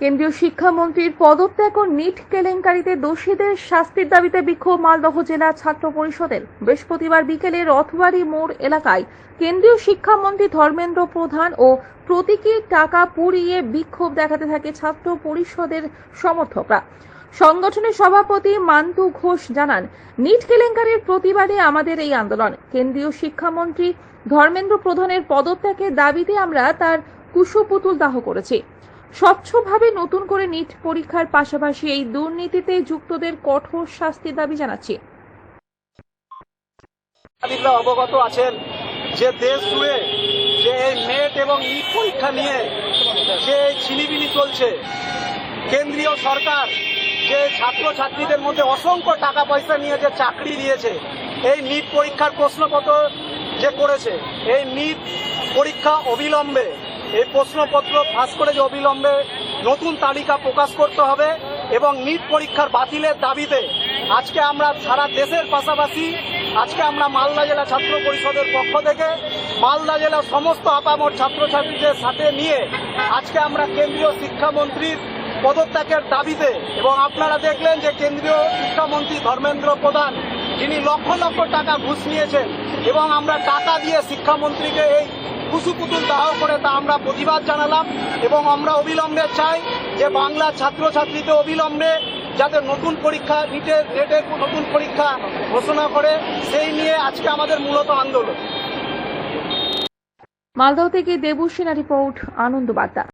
কেন্দ্রীয় শিক্ষামন্ত্রীর পদত্যাগ ও নিট কেলেঙ্কারিতে দোষীদের শাস্তির দাবিতে বিক্ষোভ মালদহ জেলা ছাত্র পরিষদের। বৃহস্পতিবার বিকেলে রথবাড়ি মোড় এলাকায় কেন্দ্রীয় শিক্ষামন্ত্রী ধর্মেন্দ্র প্রধান ও প্রতীকীর টাকা পুড়িয়ে বিক্ষোভ দেখাতে থাকে ছাত্র পরিষদের সমর্থকরা। সংগঠনের সভাপতি মান্তু ঘোষ জানান, নিট কেলেঙ্কারির প্রতিবাদে আমাদের এই আন্দোলন। কেন্দ্রীয় শিক্ষামন্ত্রী ধর্মেন্দ্র প্রধানের পদত্যাগের দাবিতে আমরা তার কুশপুতুল দাহ করেছি। স্বচ্ছভাবে নতুন করে নিট পরীক্ষার পাশাপাশি এই দুর্নীতিতে যুক্তদের কঠোর শাস্তির দাবি জানাচ্ছি। অবগত আছেন যে দেশ জুড়ে যে এই নেট এবং নিট পরীক্ষা নিয়ে যে ছিনিবিনি চলছে, কেন্দ্রীয় সরকার যে ছাত্রছাত্রীদের মধ্যে অসংখ্য টাকা পয়সা নিয়ে যে চাকরি দিয়েছে, এই নিট পরীক্ষার প্রশ্নপত্র যে করেছে, এই নিট পরীক্ষা অবিলম্বে এই প্রশ্নপত্র ফাঁস করে যে অবিলম্বে নতুন তালিকা প্রকাশ করতে হবে এবং নিট পরীক্ষার বাতিলের দাবিতে আজকে আমরা সারা দেশের পাশাপাশি, আজকে আমরা মালদা জেলা ছাত্র পরিষদের পক্ষ থেকে, মালদা জেলার সমস্ত আপামর ছাত্রছাত্রীদের সাথে নিয়ে আজকে আমরা কেন্দ্রীয় শিক্ষামন্ত্রীর পদত্যাগের দাবিতে এবং আপনারা দেখলেন যে কেন্দ্রীয় শিক্ষামন্ত্রী ধর্মেন্দ্র প্রধান যিনি লক্ষ লক্ষ টাকা ঘুষ নিয়েছেন এবং আমরা টাকা দিয়ে শিক্ষামন্ত্রীকে এই কুসুপুতুল দাহ করে তা আমরা প্রতিবাদ জানালাম এবং আমরা অবিলম্বে চাই যে বাংলা ছাত্রছাত্রীতে অবিলম্বে যাতে নতুন পরীক্ষা নিটের নেটের নতুন পরীক্ষা ঘোষণা করে, সেই নিয়ে আজকে আমাদের মূলত আন্দোলন। মালদহ থেকে দেবুসেনা রিপোর্ট, আনন্দ বার্তা।